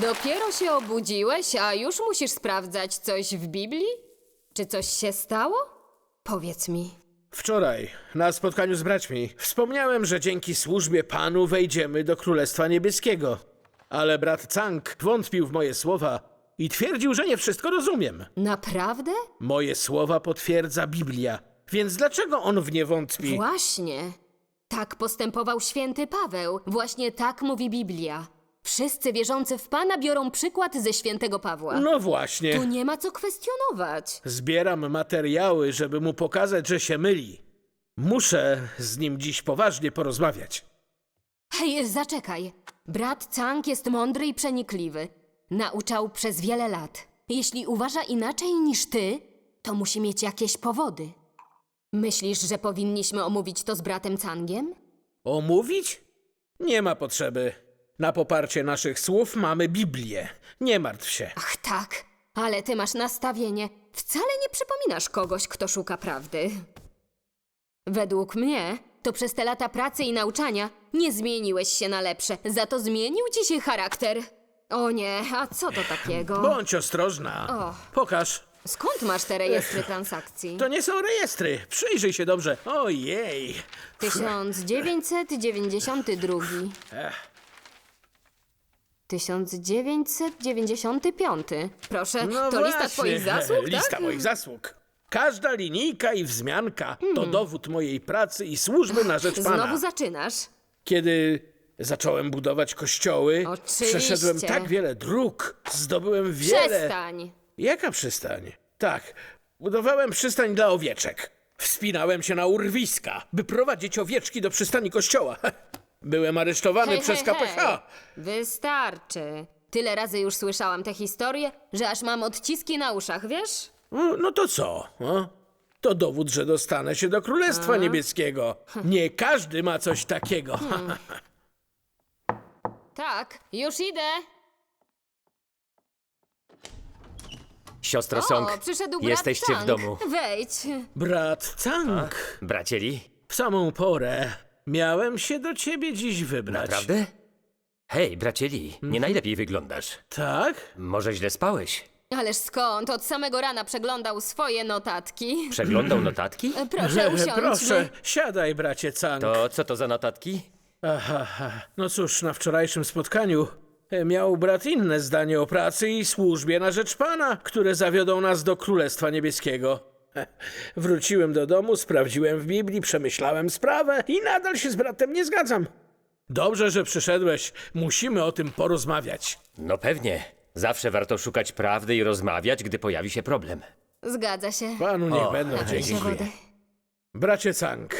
Dopiero się obudziłeś, a już musisz sprawdzać coś w Biblii? Czy coś się stało? Powiedz mi. Wczoraj, na spotkaniu z braćmi, wspomniałem, że dzięki służbie Panu wejdziemy do Królestwa Niebieskiego. Ale brat Cang wątpił w moje słowa i twierdził, że nie wszystko rozumiem. Naprawdę? Moje słowa potwierdza Biblia, więc dlaczego on w nie wątpi? Właśnie. Tak postępował święty Paweł. Właśnie tak mówi Biblia. Wszyscy wierzący w Pana biorą przykład ze świętego Pawła. No Tu właśnie. nie ma co kwestionować. Zbieram materiały, żeby mu pokazać, że się myli. Muszę z nim dziś poważnie porozmawiać. Hej, zaczekaj. Brat Cang jest mądry i przenikliwy. Nauczał przez wiele lat. Jeśli uważa inaczej niż ty, to musi mieć jakieś powody. Myślisz, że powinniśmy omówić to z bratem Cangiem? Omówić? Nie ma potrzeby. Na poparcie naszych słów mamy Biblię. Nie martw się. Ach tak, ale ty masz nastawienie. Wcale nie przypominasz kogoś, kto szuka prawdy. Według mnie, to przez te lata pracy i nauczania nie zmieniłeś się na lepsze, za to zmienił ci się charakter. O nie, a co to takiego? Bądź ostrożna. O. Pokaż. Skąd masz te rejestry transakcji? To nie są rejestry. Przyjrzyj się dobrze. Ojej. 1992. 1995. Proszę, No to lista właśnie. twoich zasług, Lista tak? moich zasług. Każda linijka i wzmianka to dowód mojej pracy i służby na rzecz Pana. Hmm. Znowu zaczynasz. Kiedy zacząłem budować kościoły, Oczywiście. przeszedłem tak wiele dróg, zdobyłem wiele... Przestań. Jaka przystań? Tak, budowałem przystań dla owieczek. Wspinałem się na urwiska, by prowadzić owieczki do przystani kościoła. Byłem aresztowany Hej, przez hej, KPH. hej. Wystarczy. Tyle razy już słyszałam tę historię, że aż mam odciski na uszach, wiesz? No, no to co? O? To dowód, że dostanę się do Królestwa Niebieskiego. Nie każdy ma coś takiego. Hmm. Tak, już idę. Siostro O, Song, przyszedł brat jesteście w domu. Wejdź. Brat Cang, Bracie Li, w samą porę miałem się do ciebie dziś wybrać. prawda? Hej, bracie Mhm. nie najlepiej wyglądasz. Tak? Może źle spałeś? Ależ skąd? Od samego rana przeglądał swoje notatki. Przeglądał notatki? E, Proszę, usiądźmy. Proszę, siadaj, bracie Cang. To co to za notatki? Aha, aha. no cóż, na wczorajszym spotkaniu e, miał brat inne zdanie o pracy i służbie na rzecz Pana, które zawiodą nas do Królestwa Niebieskiego. Wróciłem do domu, sprawdziłem w Biblii, przemyślałem sprawę i nadal się z bratem nie zgadzam. Dobrze, że przyszedłeś. Musimy o tym porozmawiać. No pewnie. Zawsze warto szukać prawdy i rozmawiać, gdy pojawi się problem. Zgadza się. Panu niech O, będą dzięki. Bracie Cang,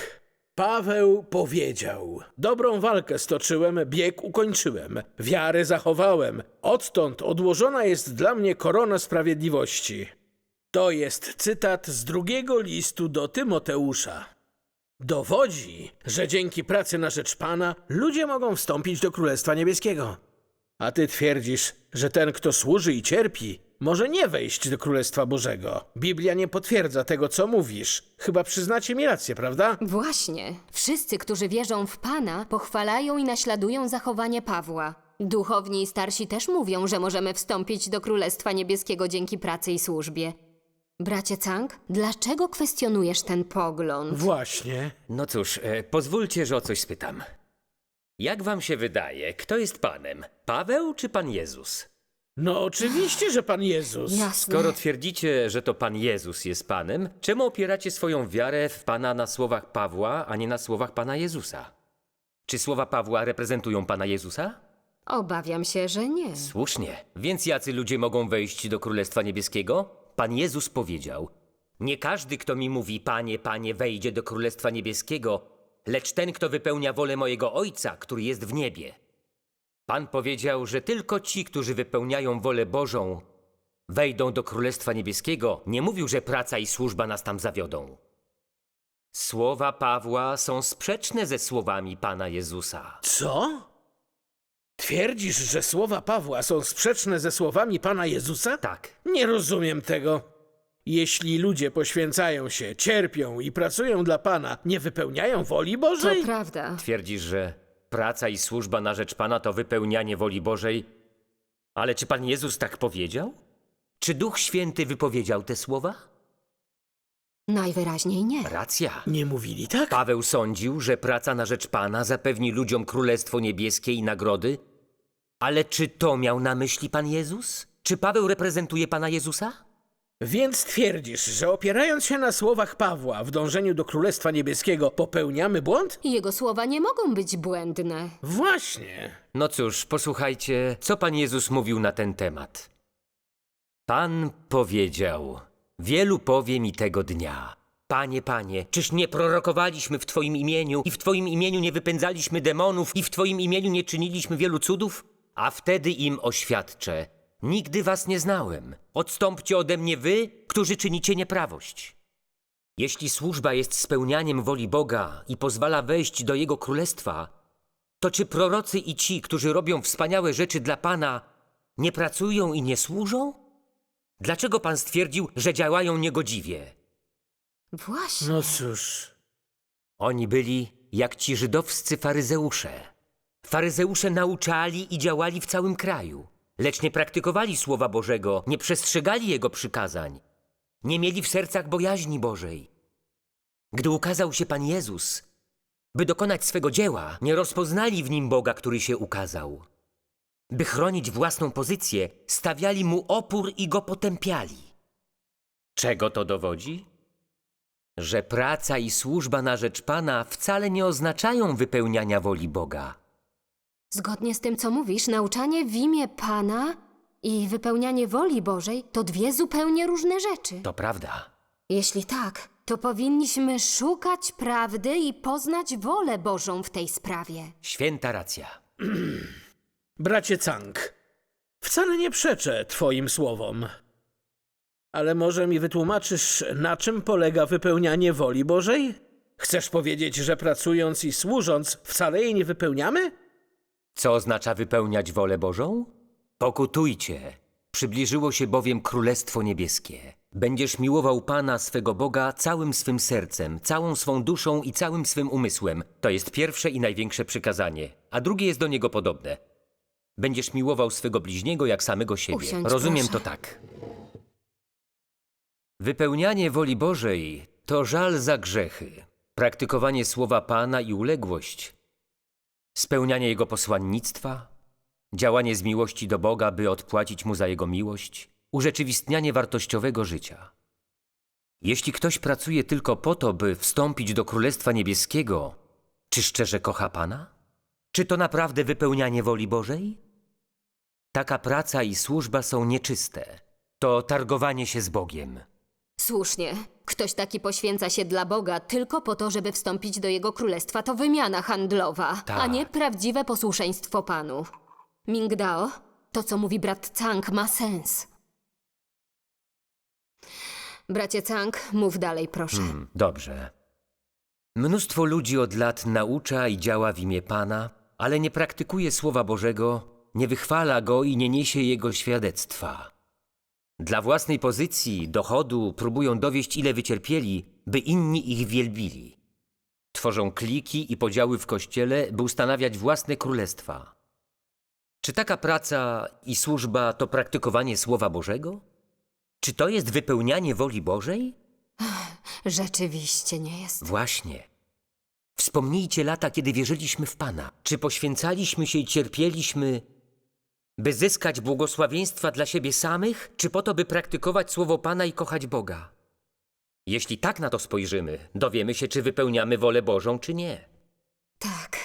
Paweł powiedział: Dobrą walkę stoczyłem, bieg ukończyłem, wiarę zachowałem. Odtąd odłożona jest dla mnie korona sprawiedliwości. To jest cytat z drugiego listu do Tymoteusza. Dowodzi, że dzięki pracy na rzecz Pana ludzie mogą wstąpić do Królestwa Niebieskiego. A ty twierdzisz, że ten, kto służy i cierpi, może nie wejść do Królestwa Bożego. Biblia nie potwierdza tego, co mówisz. Chyba przyznacie mi rację, prawda? Właśnie. Wszyscy, którzy wierzą w Pana, pochwalają i naśladują zachowanie Pawła. Duchowni i starsi też mówią, że możemy wstąpić do Królestwa Niebieskiego dzięki pracy i służbie. Bracie Cang, dlaczego kwestionujesz ten pogląd? Właśnie. No cóż, e, pozwólcie, że o coś spytam. Jak wam się wydaje, kto jest Panem? Paweł czy Pan Jezus? No oczywiście, że Pan Jezus. Jasne. Skoro twierdzicie, że to Pan Jezus jest Panem, czemu opieracie swoją wiarę w Pana na słowach Pawła, a nie na słowach Pana Jezusa? Czy słowa Pawła reprezentują Pana Jezusa? Obawiam się, że nie. Słusznie. Więc jacy ludzie mogą wejść do Królestwa Niebieskiego? Pan Jezus powiedział: Nie każdy, kto mi mówi, Panie, Panie, wejdzie do Królestwa Niebieskiego, lecz ten, kto wypełnia wolę mojego Ojca, który jest w niebie. Pan powiedział, że tylko ci, którzy wypełniają wolę Bożą, wejdą do Królestwa Niebieskiego. Nie mówił, że praca i służba nas tam zawiodą. Słowa Pawła są sprzeczne ze słowami Pana Jezusa. Co? Twierdzisz, że słowa Pawła są sprzeczne ze słowami Pana Jezusa? Tak. Nie rozumiem tego. Jeśli ludzie poświęcają się, cierpią i pracują dla Pana, nie wypełniają woli To Bożej? prawda. Twierdzisz, że praca i służba na rzecz Pana to wypełnianie woli Bożej, Ale czy Pan Jezus tak powiedział? Czy Duch Święty wypowiedział te słowa? Najwyraźniej nie. Racja. Nie mówili tak? Paweł sądził, że praca na rzecz Pana zapewni ludziom Królestwo Niebieskie i nagrody. Ale czy to miał na myśli Pan Jezus? Czy Paweł reprezentuje Pana Jezusa? Więc twierdzisz, że opierając się na słowach Pawła w dążeniu do Królestwa Niebieskiego popełniamy błąd? Jego słowa nie mogą być błędne. Właśnie. No cóż, posłuchajcie, co Pan Jezus mówił na ten temat. Pan powiedział: Wielu powie mi tego dnia. Panie, panie, czyż nie prorokowaliśmy w Twoim imieniu i w Twoim imieniu nie wypędzaliśmy demonów i w Twoim imieniu nie czyniliśmy wielu cudów? A wtedy im oświadczę: Nigdy Was nie znałem. Odstąpcie ode mnie wy, którzy czynicie nieprawość. Jeśli służba jest spełnianiem woli Boga i pozwala wejść do Jego królestwa, to czy prorocy i ci, którzy robią wspaniałe rzeczy dla Pana, nie pracują i nie służą? Dlaczego Pan stwierdził, że działają niegodziwie? Właśnie. No cóż. Oni byli jak ci żydowscy faryzeusze. Faryzeusze nauczali i działali w całym kraju, lecz nie praktykowali Słowa Bożego, nie przestrzegali Jego przykazań, nie mieli w sercach bojaźni Bożej. Gdy ukazał się Pan Jezus, by dokonać swego dzieła, nie rozpoznali w nim Boga, który się ukazał. By chronić własną pozycję, stawiali mu opór i go potępiali. Czego to dowodzi? że praca i służba na rzecz Pana wcale nie oznaczają wypełniania woli Boga. Zgodnie z tym, co mówisz, nauczanie w imię Pana i wypełnianie woli Bożej to dwie zupełnie różne rzeczy. To prawda. Jeśli tak, to powinniśmy szukać prawdy i poznać wolę Bożą w tej sprawie. Święta racja. Bracie Cang, wcale nie przeczę twoim słowom. Ale może mi wytłumaczysz, na czym polega wypełnianie woli Bożej? Chcesz powiedzieć, że pracując i służąc wcale jej nie wypełniamy? Co oznacza wypełniać wolę Bożą? Pokutujcie. Przybliżyło się bowiem Królestwo Niebieskie. Będziesz miłował Pana swego Boga całym swym sercem, całą swą duszą i całym swym umysłem. To jest pierwsze i największe przykazanie, a drugie jest do niego podobne. Będziesz miłował swego bliźniego jak samego siebie. Usiądź, Rozumiem proszę. to tak. Wypełnianie woli Bożej to żal za grzechy, praktykowanie słowa Pana i uległość, spełnianie Jego posłannictwa, działanie z miłości do Boga, by odpłacić Mu za Jego miłość, urzeczywistnianie wartościowego życia. Jeśli ktoś pracuje tylko po to, by wstąpić do Królestwa Niebieskiego, czy szczerze kocha Pana? Czy to naprawdę wypełnianie woli Bożej? Taka praca i służba są nieczyste. To targowanie się z Bogiem. Słusznie. Ktoś taki poświęca się dla Boga tylko po to, żeby wstąpić do Jego królestwa. To wymiana handlowa, a Tak. nie prawdziwe posłuszeństwo Panu. Mingdao, to co mówi brat Cang ma sens. Bracie Cang, mów dalej, proszę. Hmm, dobrze. Mnóstwo ludzi od lat naucza i działa w imię Pana, ale nie praktykuje Słowa Bożego, nie wychwala Go i nie niesie Jego świadectwa. Dla własnej pozycji, dochodu próbują dowieść, ile wycierpieli, by inni ich wielbili. Tworzą kliki i podziały w kościele, by ustanawiać własne królestwa. Czy taka praca i służba to praktykowanie Słowa Bożego? Czy to jest wypełnianie woli Bożej? Rzeczywiście nie jest. Właśnie. Wspomnijcie lata, kiedy wierzyliśmy w Pana. Czy poświęcaliśmy się i cierpieliśmy, by zyskać błogosławieństwa dla siebie samych, czy po to, by praktykować słowo Pana i kochać Boga? Jeśli tak na to spojrzymy, dowiemy się, czy wypełniamy wolę Bożą, czy nie. Tak.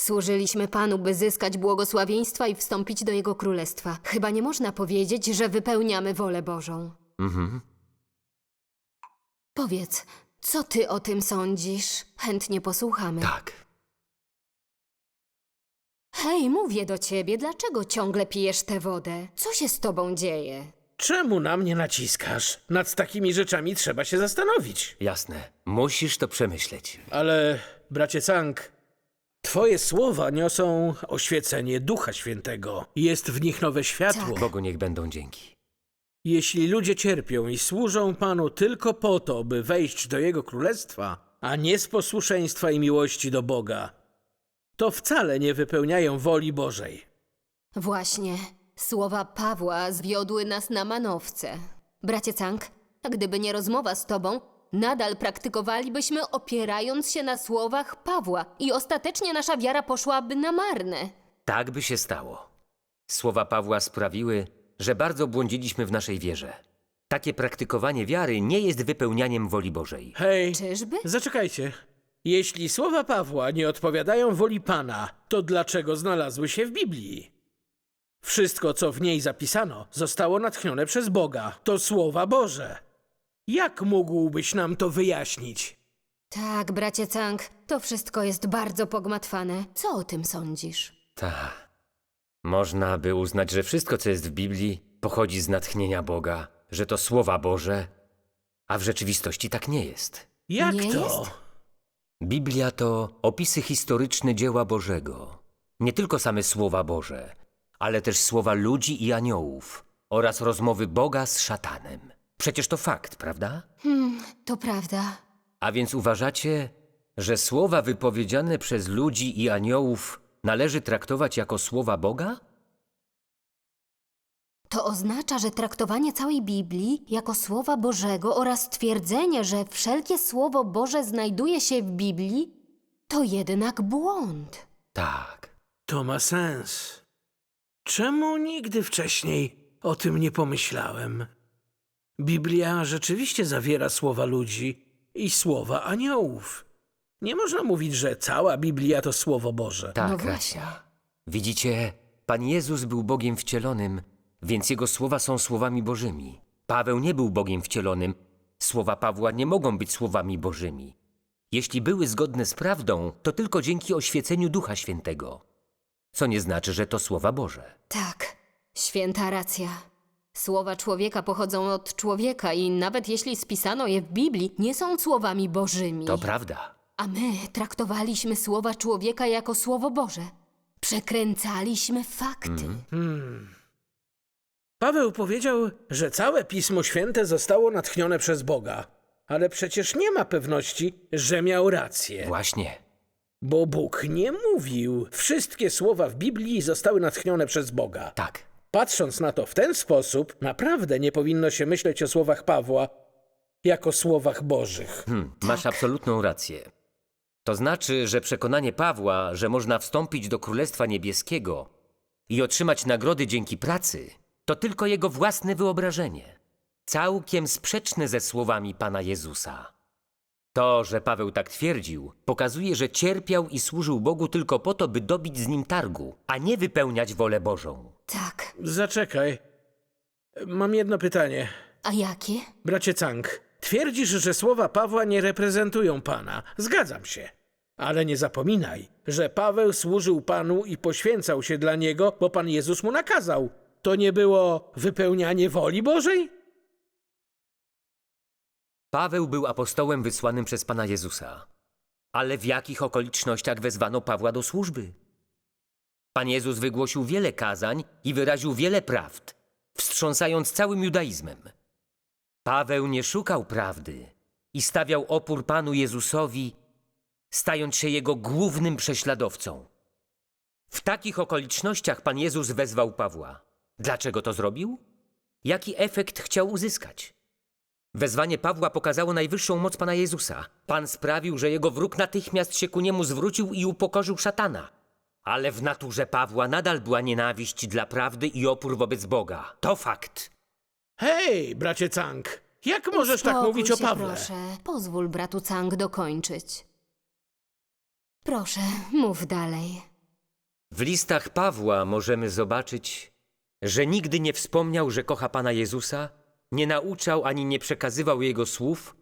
Służyliśmy Panu, by zyskać błogosławieństwa i wstąpić do Jego królestwa. Chyba nie można powiedzieć, że wypełniamy wolę Bożą. Mhm. Powiedz, co ty o tym sądzisz? Chętnie posłuchamy. Tak. Hej, mówię do ciebie, dlaczego ciągle pijesz tę wodę? Co się z tobą dzieje? Czemu na mnie naciskasz? Nad takimi rzeczami trzeba się zastanowić. Jasne. Musisz to przemyśleć. Ale, bracie Cang, twoje słowa niosą oświecenie Ducha Świętego. Jest w nich nowe światło. Tak. Bogu niech będą dzięki. Jeśli ludzie cierpią i służą Panu tylko po to, by wejść do Jego królestwa, a nie z posłuszeństwa i miłości do Boga, to wcale nie wypełniają woli Bożej. Właśnie. Słowa Pawła zwiodły nas na manowce. Bracie Cank, a gdyby nie rozmowa z tobą, nadal praktykowalibyśmy opierając się na słowach Pawła i ostatecznie nasza wiara poszłaby na marne. Tak by się stało. Słowa Pawła sprawiły, że bardzo błądziliśmy w naszej wierze. Takie praktykowanie wiary nie jest wypełnianiem woli Bożej. Hej, Czyżby? zaczekajcie. Jeśli słowa Pawła nie odpowiadają woli Pana, to dlaczego znalazły się w Biblii? Wszystko, co w niej zapisano, zostało natchnione przez Boga. To słowa Boże. Jak mógłbyś nam to wyjaśnić? Tak, bracie Cank, to wszystko jest bardzo pogmatwane. Co o tym sądzisz? Ta. Można by uznać, że wszystko, co jest w Biblii, pochodzi z natchnienia Boga, że to słowa Boże, a w rzeczywistości tak nie jest. Jak Nie to? jest? Biblia to opisy historyczne dzieła Bożego. Nie tylko same słowa Boże, ale też słowa ludzi i aniołów oraz rozmowy Boga z szatanem. Przecież to fakt, prawda? To prawda. A więc uważacie, że słowa wypowiedziane przez ludzi i aniołów należy traktować jako słowa Boga? To oznacza, że traktowanie całej Biblii jako Słowa Bożego oraz twierdzenie, że wszelkie Słowo Boże znajduje się w Biblii, to jednak błąd. Tak. To ma sens. Czemu nigdy wcześniej o tym nie pomyślałem? Biblia rzeczywiście zawiera słowa ludzi i słowa aniołów. Nie można mówić, że cała Biblia to słowo Boże. Tak, No właśnie. Widzicie, Pan Jezus był Bogiem wcielonym, więc Jego słowa są słowami Bożymi. Paweł nie był Bogiem wcielonym. Słowa Pawła nie mogą być słowami Bożymi. Jeśli były zgodne z prawdą, to tylko dzięki oświeceniu Ducha Świętego. Co nie znaczy, że to słowa Boże. Tak, święta racja. Słowa człowieka pochodzą od człowieka i nawet jeśli spisano je w Biblii, nie są słowami bożymi. To prawda. A my traktowaliśmy słowa człowieka jako słowo Boże. Przekręcaliśmy fakty. Paweł powiedział, że całe Pismo Święte zostało natchnione przez Boga. Ale przecież nie ma pewności, że miał rację. Właśnie. Bo Bóg nie mówił. Wszystkie słowa w Biblii zostały natchnione przez Boga. Tak. Patrząc na to w ten sposób, naprawdę nie powinno się myśleć o słowach Pawła jako słowach Bożych. Hmm, masz absolutną rację. To znaczy, że przekonanie Pawła, że można wstąpić do Królestwa Niebieskiego i otrzymać nagrody dzięki pracy, to tylko jego własne wyobrażenie. Całkiem sprzeczne ze słowami Pana Jezusa. To, że Paweł tak twierdził, pokazuje, że cierpiał i służył Bogu tylko po to, by dobić z nim targu, a nie wypełniać wolę Bożą. Tak. Zaczekaj. Mam jedno pytanie. A jakie? Bracie Cank, twierdzisz, że słowa Pawła nie reprezentują Pana. Zgadzam się. Ale nie zapominaj, że Paweł służył Panu i poświęcał się dla Niego, bo Pan Jezus mu nakazał. To nie było wypełnianie woli Bożej? Paweł był apostołem wysłanym przez Pana Jezusa. Ale w jakich okolicznościach wezwano Pawła do służby? Pan Jezus wygłosił wiele kazań i wyraził wiele prawd, wstrząsając całym judaizmem. Paweł nie szukał prawdy i stawiał opór Panu Jezusowi, stając się jego głównym prześladowcą. W takich okolicznościach Pan Jezus wezwał Pawła. Dlaczego to zrobił? Jaki efekt chciał uzyskać? Wezwanie Pawła pokazało najwyższą moc Pana Jezusa. Pan sprawił, że jego wróg natychmiast się ku niemu zwrócił i upokorzył szatana. Ale w naturze Pawła nadal była nienawiść dla prawdy i opór wobec Boga. To fakt. Hej, bracie Cank, jak możesz tak Uspokój mówić o się, Pawle? Proszę, pozwól bratu Cang dokończyć. Proszę, mów dalej. W listach Pawła możemy zobaczyć, że nigdy nie wspomniał, że kocha Pana Jezusa, nie nauczał ani nie przekazywał Jego słów,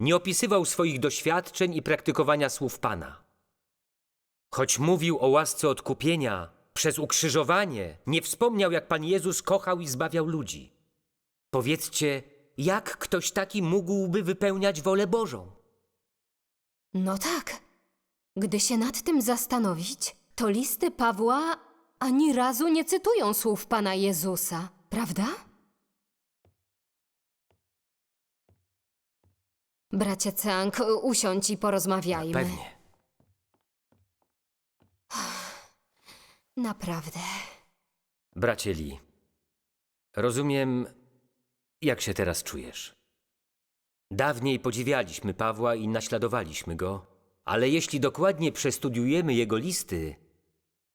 nie opisywał swoich doświadczeń i praktykowania słów Pana. Choć mówił o łasce odkupienia przez ukrzyżowanie, nie wspomniał, jak Pan Jezus kochał i zbawiał ludzi. Powiedzcie, jak ktoś taki mógłby wypełniać wolę Bożą? No tak. Gdy się nad tym zastanowić, to listy Pawła ani razu nie cytują słów Pana Jezusa, prawda? Bracie Cang, usiądź i porozmawiajmy. Pewnie. Naprawdę. Bracie Li, Rozumiem, jak się teraz czujesz. Dawniej podziwialiśmy Pawła i naśladowaliśmy go, ale jeśli dokładnie przestudiujemy jego listy,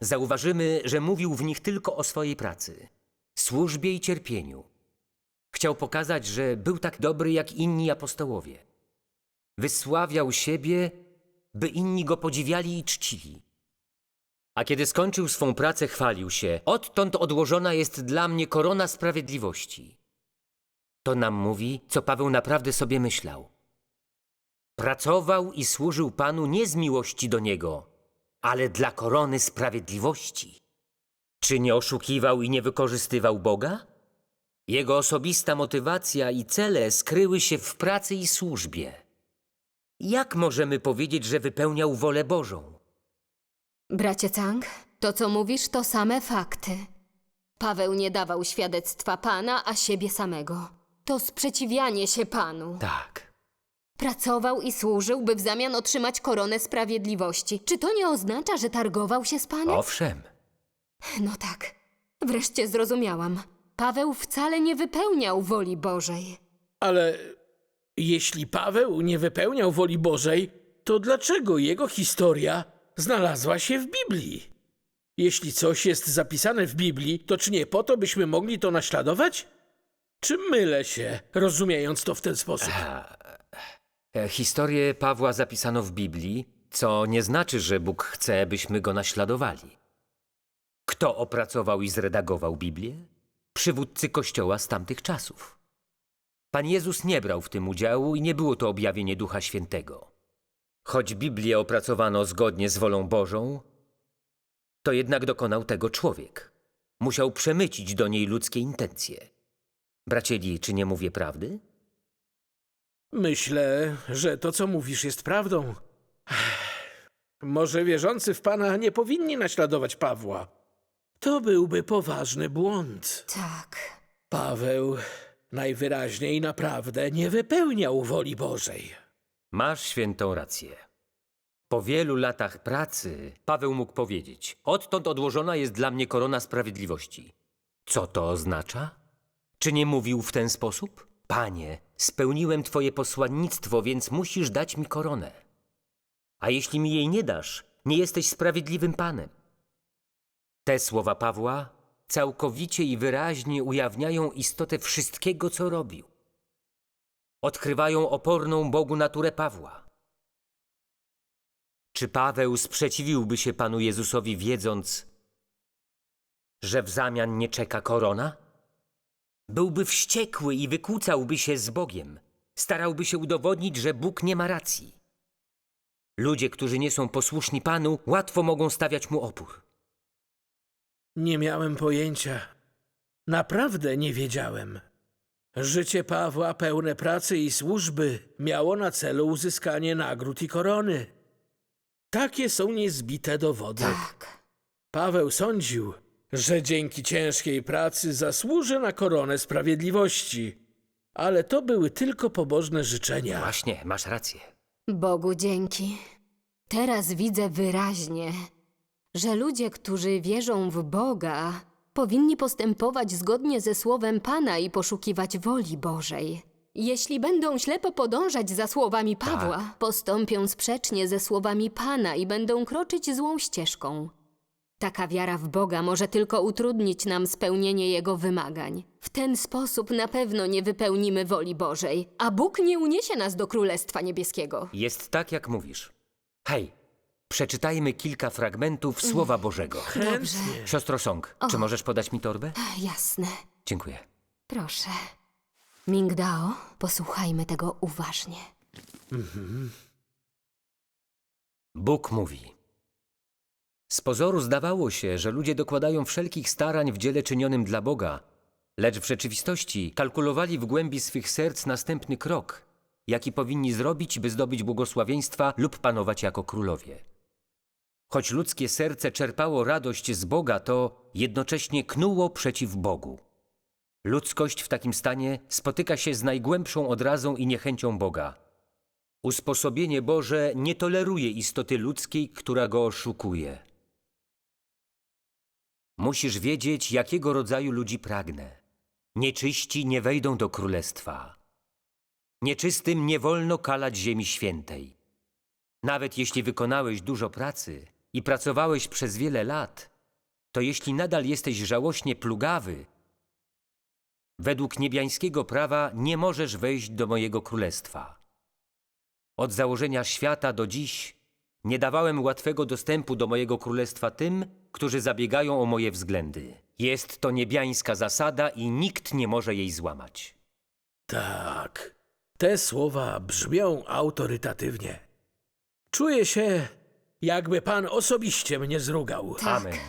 zauważymy, że mówił w nich tylko o swojej pracy, służbie i cierpieniu. Chciał pokazać, że był tak dobry jak inni apostołowie. Wysławiał siebie, by inni go podziwiali i czcili. A kiedy skończył swą pracę, chwalił się: Odtąd odłożona jest dla mnie korona sprawiedliwości. To nam mówi, co Paweł naprawdę sobie myślał. Pracował i służył Panu nie z miłości do niego, ale dla korony sprawiedliwości. Czy nie oszukiwał i nie wykorzystywał Boga? Jego osobista motywacja i cele skryły się w pracy i służbie. Jak możemy powiedzieć, że wypełniał wolę Bożą? Bracie Cang, to co mówisz, to same fakty. Paweł nie dawał świadectwa Pana, a siebie samego. To sprzeciwianie się Panu. Tak. Pracował i służył, by w zamian otrzymać koronę sprawiedliwości. Czy to nie oznacza, że targował się z Panem? Owszem. No tak. Wreszcie zrozumiałam. Paweł wcale nie wypełniał woli Bożej. Ale jeśli Paweł nie wypełniał woli Bożej, to dlaczego jego historia znalazła się w Biblii? Jeśli coś jest zapisane w Biblii, to czy nie po to, byśmy mogli to naśladować? Czy mylę się, rozumiejąc to w ten sposób? E, Historię Pawła zapisano w Biblii, co nie znaczy, że Bóg chce, byśmy go naśladowali. Kto opracował i zredagował Biblię? Przywódcy Kościoła z tamtych czasów. Pan Jezus nie brał w tym udziału i nie było to objawienie Ducha Świętego. Choć Biblię opracowano zgodnie z wolą Bożą, to jednak dokonał tego człowiek. Musiał przemycić do niej ludzkie intencje. Bracieli, czy nie mówię prawdy? Myślę, że to, co mówisz, jest prawdą. Może wierzący w Pana nie powinni naśladować Pawła. To byłby poważny błąd. Tak. Paweł najwyraźniej naprawdę nie wypełniał woli Bożej. Masz świętą rację. Po wielu latach pracy Paweł mógł powiedzieć: Odtąd odłożona jest dla mnie korona sprawiedliwości. Co to oznacza? Czy nie mówił w ten sposób? Panie, spełniłem Twoje posłannictwo, więc musisz dać mi koronę. A jeśli mi jej nie dasz, nie jesteś sprawiedliwym Panem. Te słowa Pawła całkowicie i wyraźnie ujawniają istotę wszystkiego, co robił. Odkrywają oporną Bogu naturę Pawła. Czy Paweł sprzeciwiłby się Panu Jezusowi, wiedząc, że w zamian nie czeka korona? Byłby wściekły i wykłócałby się z Bogiem. Starałby się udowodnić, że Bóg nie ma racji. Ludzie, którzy nie są posłuszni Panu, łatwo mogą stawiać mu opór. Nie miałem pojęcia. Naprawdę nie wiedziałem. Życie Pawła pełne pracy i służby miało na celu uzyskanie nagród i korony. Takie są niezbite dowody. Tak. Paweł sądził, że dzięki ciężkiej pracy zasłuży na koronę sprawiedliwości. Ale to były tylko pobożne życzenia. Właśnie, masz rację. Bogu dzięki. Teraz widzę wyraźnie, że ludzie, którzy wierzą w Boga, powinni postępować zgodnie ze słowem Pana i poszukiwać woli Bożej. Jeśli będą ślepo podążać za słowami Pawła, postąpią sprzecznie ze słowami Pana i będą kroczyć złą ścieżką. Taka wiara w Boga może tylko utrudnić nam spełnienie Jego wymagań. W ten sposób na pewno nie wypełnimy woli Bożej, a Bóg nie uniesie nas do Królestwa Niebieskiego. Jest tak, jak mówisz. Hej, przeczytajmy kilka fragmentów Słowa Bożego. Dobrze, Siostro Song, czy możesz podać mi torbę? jasne. Dziękuję. Proszę. Mingdao, posłuchajmy tego uważnie. Bóg mówi. Z pozoru zdawało się, że ludzie dokładają wszelkich starań w dziele czynionym dla Boga, lecz w rzeczywistości kalkulowali w głębi swych serc następny krok, jaki powinni zrobić, by zdobyć błogosławieństwa lub panować jako królowie. Choć ludzkie serce czerpało radość z Boga, to jednocześnie knuło przeciw Bogu. Ludzkość w takim stanie spotyka się z najgłębszą odrazą i niechęcią Boga. Usposobienie Boże nie toleruje istoty ludzkiej, która go oszukuje. Musisz wiedzieć, jakiego rodzaju ludzi pragnę. Nieczyści nie wejdą do królestwa. Nieczystym nie wolno kalać ziemi świętej. Nawet jeśli wykonałeś dużo pracy i pracowałeś przez wiele lat, to jeśli nadal jesteś żałośnie plugawy, według niebiańskiego prawa nie możesz wejść do mojego królestwa. Od założenia świata do dziś nie dawałem łatwego dostępu do mojego królestwa tym, którzy zabiegają o moje względy. Jest to niebiańska zasada i nikt nie może jej złamać. Tak, te słowa brzmią autorytatywnie. Czuję się, jakby pan osobiście mnie zrugał. Tak. Amen.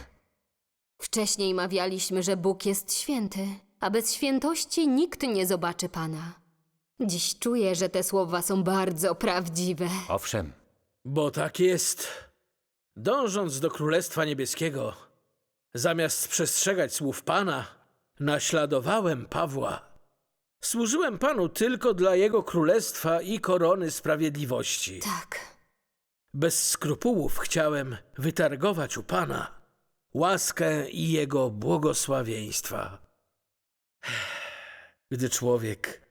Wcześniej mawialiśmy, że Bóg jest święty, a bez świętości nikt nie zobaczy Pana. Dziś czuję, że te słowa są bardzo prawdziwe. Owszem, Bo tak jest. Dążąc do Królestwa Niebieskiego, zamiast przestrzegać słów Pana, naśladowałem Pawła. Służyłem Panu tylko dla Jego Królestwa i korony sprawiedliwości. Tak. Bez skrupułów chciałem wytargować u Pana łaskę i Jego błogosławieństwa. Gdy człowiek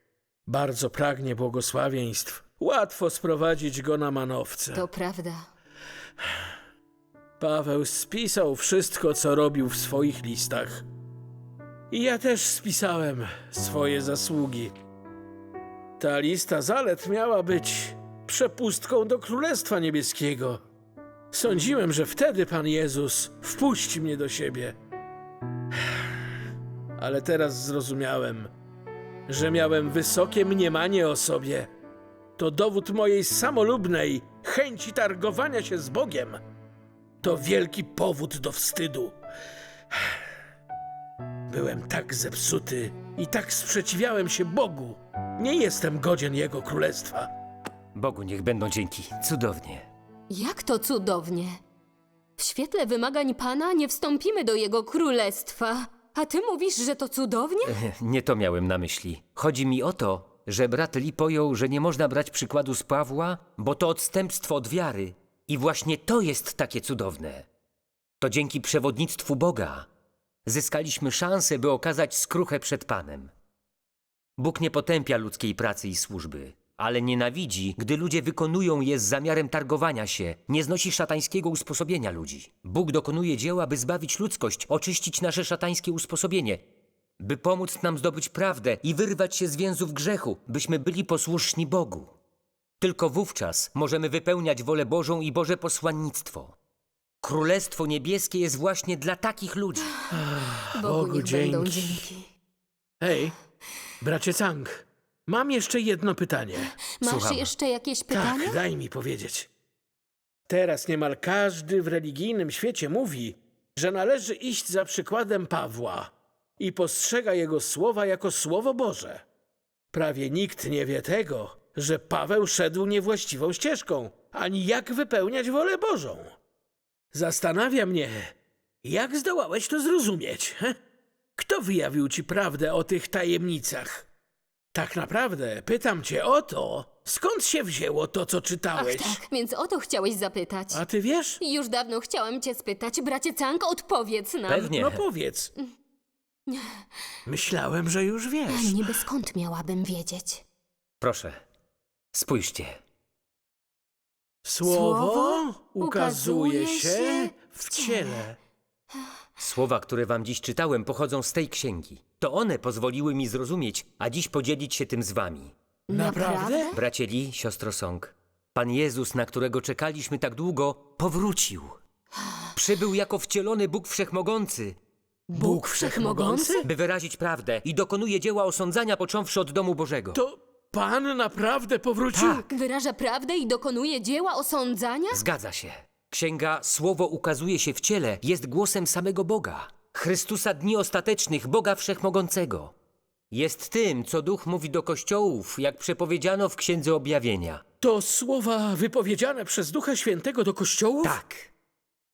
bardzo pragnie błogosławieństw, łatwo sprowadzić go na manowce. To prawda. Paweł spisał wszystko, co robił w swoich listach. I ja też spisałem swoje zasługi. Ta lista zalet miała być przepustką do Królestwa Niebieskiego. Sądziłem, że wtedy Pan Jezus wpuści mnie do siebie. Ale teraz zrozumiałem, że miałem wysokie mniemanie o sobie. To dowód mojej samolubnej chęci targowania się z Bogiem to wielki powód do wstydu. Byłem tak zepsuty i tak sprzeciwiałem się Bogu. Nie jestem godzien Jego królestwa. Bogu niech będą dzięki. Cudownie. Jak to cudownie. W świetle wymagań Pana nie wstąpimy do Jego królestwa. A ty mówisz, że to cudownie? Nie to miałem na myśli. Chodzi mi o to, że brat Lee pojął, że nie można brać przykładu z Pawła, bo to odstępstwo od wiary. I właśnie to jest takie cudowne. To dzięki przewodnictwu Boga zyskaliśmy szansę, by okazać skruchę przed Panem. Bóg nie potępia ludzkiej pracy i służby, ale nienawidzi, gdy ludzie wykonują je z zamiarem targowania się, nie znosi szatańskiego usposobienia ludzi. Bóg dokonuje dzieła, by zbawić ludzkość, oczyścić nasze szatańskie usposobienie, by pomóc nam zdobyć prawdę i wyrwać się z więzów grzechu, byśmy byli posłuszni Bogu. Tylko wówczas możemy wypełniać wolę Bożą i Boże posłannictwo. Królestwo Niebieskie jest właśnie dla takich ludzi. Bogu, Bogu niech będą dzięki. dzięki. Hej, bracie Cang, mam jeszcze jedno pytanie. Masz Słucham. jeszcze jakieś pytania? Tak, daj mi powiedzieć. Teraz niemal każdy w religijnym świecie mówi, że należy iść za przykładem Pawła i postrzega jego słowa jako słowo Boże. Prawie nikt nie wie tego, że Paweł szedł niewłaściwą ścieżką, ani jak wypełniać wolę Bożą. Zastanawia mnie, jak zdołałeś to zrozumieć? He? Kto wyjawił ci prawdę o tych tajemnicach? Tak naprawdę pytam cię o to, skąd się wzięło to, co Ach czytałeś. tak, więc o to chciałeś zapytać. A ty wiesz? Już dawno chciałam cię spytać, bracie Cank, odpowiedz nam. Pewnie. No powiedz. Myślałem, że już wiesz. Niby skąd miałabym wiedzieć? Proszę, spójrzcie. Słowo ukazuje się w ciele. Słowa, które wam dziś czytałem, pochodzą z tej księgi. To one pozwoliły mi zrozumieć, a dziś podzielić się tym z wami. Naprawdę? Bracie Li, siostro Song, Pan Jezus, na którego czekaliśmy tak długo, powrócił. Przybył jako wcielony Bóg Wszechmogący, Bóg Wszechmogący? by wyrazić prawdę i dokonuje dzieła osądzania począwszy od domu Bożego. To Pan naprawdę powrócił? Tak. Wyraża prawdę i dokonuje dzieła osądzania? Zgadza się. Księga Słowo ukazuje się w ciele jest głosem samego Boga. Chrystusa Dni Ostatecznych, Boga Wszechmogącego. Jest tym, co Duch mówi do kościołów, jak przepowiedziano w Księdze Objawienia. To słowa wypowiedziane przez Ducha Świętego do kościołów? Tak.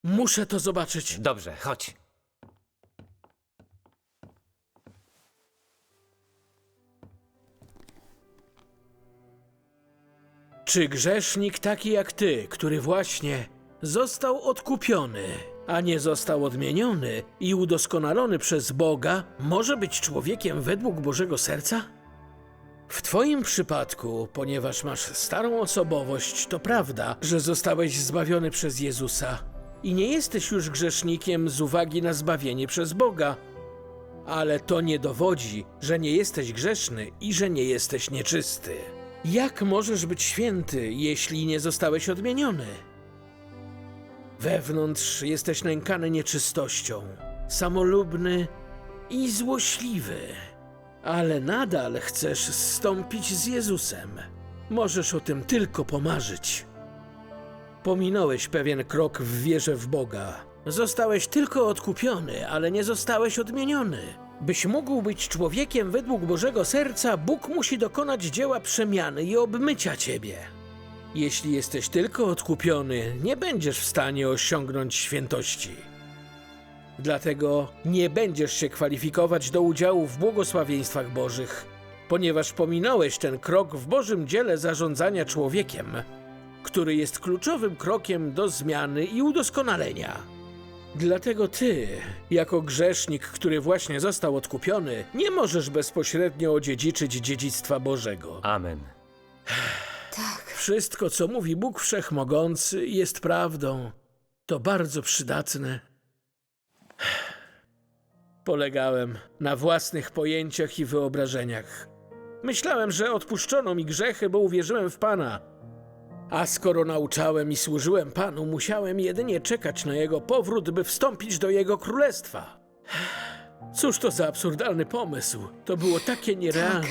Muszę to zobaczyć. Dobrze, chodź. Czy grzesznik taki jak ty, który właśnie został odkupiony, a nie został odmieniony i udoskonalony przez Boga, może być człowiekiem według Bożego serca? W Twoim przypadku, ponieważ masz starą osobowość, to prawda, że zostałeś zbawiony przez Jezusa i nie jesteś już grzesznikiem z uwagi na zbawienie przez Boga. Ale to nie dowodzi, że nie jesteś grzeszny i że nie jesteś nieczysty. Jak możesz być święty, jeśli nie zostałeś odmieniony? Wewnątrz jesteś nękany nieczystością, samolubny i złośliwy, ale nadal chcesz zstąpić z Jezusem. Możesz o tym tylko pomarzyć. Pominąłeś pewien krok w wierze w Boga. Zostałeś tylko odkupiony, ale nie zostałeś odmieniony. Byś mógł być człowiekiem według Bożego serca, Bóg musi dokonać dzieła przemiany i obmycia ciebie. Jeśli jesteś tylko odkupiony, nie będziesz w stanie osiągnąć świętości. Dlatego nie będziesz się kwalifikować do udziału w błogosławieństwach Bożych, ponieważ pominąłeś ten krok w Bożym dziele zarządzania człowiekiem, który jest kluczowym krokiem do zmiany i udoskonalenia. Dlatego ty, jako grzesznik, który właśnie został odkupiony, nie możesz bezpośrednio odziedziczyć dziedzictwa Bożego. Amen. Wszystko, co mówi Bóg Wszechmogący, jest prawdą. To bardzo przydatne. Polegałem na własnych pojęciach i wyobrażeniach. Myślałem, że odpuszczono mi grzechy, bo uwierzyłem w Pana. A skoro nauczałem i służyłem Panu, musiałem jedynie czekać na Jego powrót, by wstąpić do Jego królestwa. Cóż to za absurdalny pomysł? To było takie nierealne.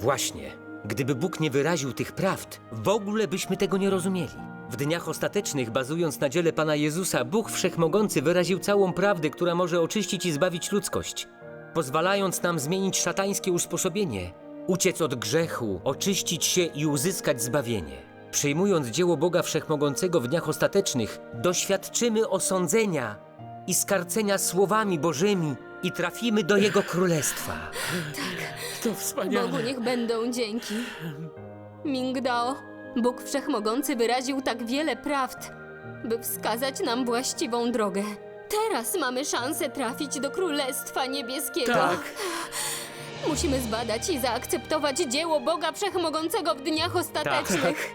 Właśnie. Gdyby Bóg nie wyraził tych prawd, w ogóle byśmy tego nie rozumieli. W dniach ostatecznych, bazując na dziele Pana Jezusa, Bóg Wszechmogący wyraził całą prawdę, która może oczyścić i zbawić ludzkość, pozwalając nam zmienić szatańskie usposobienie, uciec od grzechu, oczyścić się i uzyskać zbawienie. Przyjmując dzieło Boga Wszechmogącego w dniach ostatecznych, doświadczymy osądzenia i skarcenia słowami Bożymi i trafimy do Jego Królestwa. To wspaniale. Bogu niech będą dzięki. Mingdao, Bóg Wszechmogący wyraził tak wiele prawd, by wskazać nam właściwą drogę. Teraz mamy szansę trafić do Królestwa Niebieskiego. Tak. Musimy zbadać i zaakceptować dzieło Boga Wszechmogącego w dniach ostatecznych.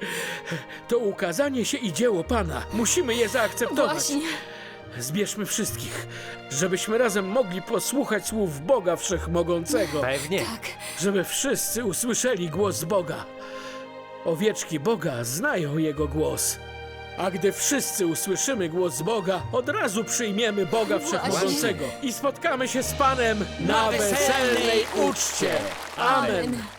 To ukazanie się i dzieło Pana. Musimy je zaakceptować. Właśnie. Zbierzmy wszystkich, żebyśmy razem mogli posłuchać słów Boga Wszechmogącego, Pewnie. żeby wszyscy usłyszeli głos Boga. Owieczki Boga znają Jego głos. A gdy wszyscy usłyszymy głos Boga, od razu przyjmiemy Boga Wszechmogącego i spotkamy się z Panem na, weselnej uczcie. Amen.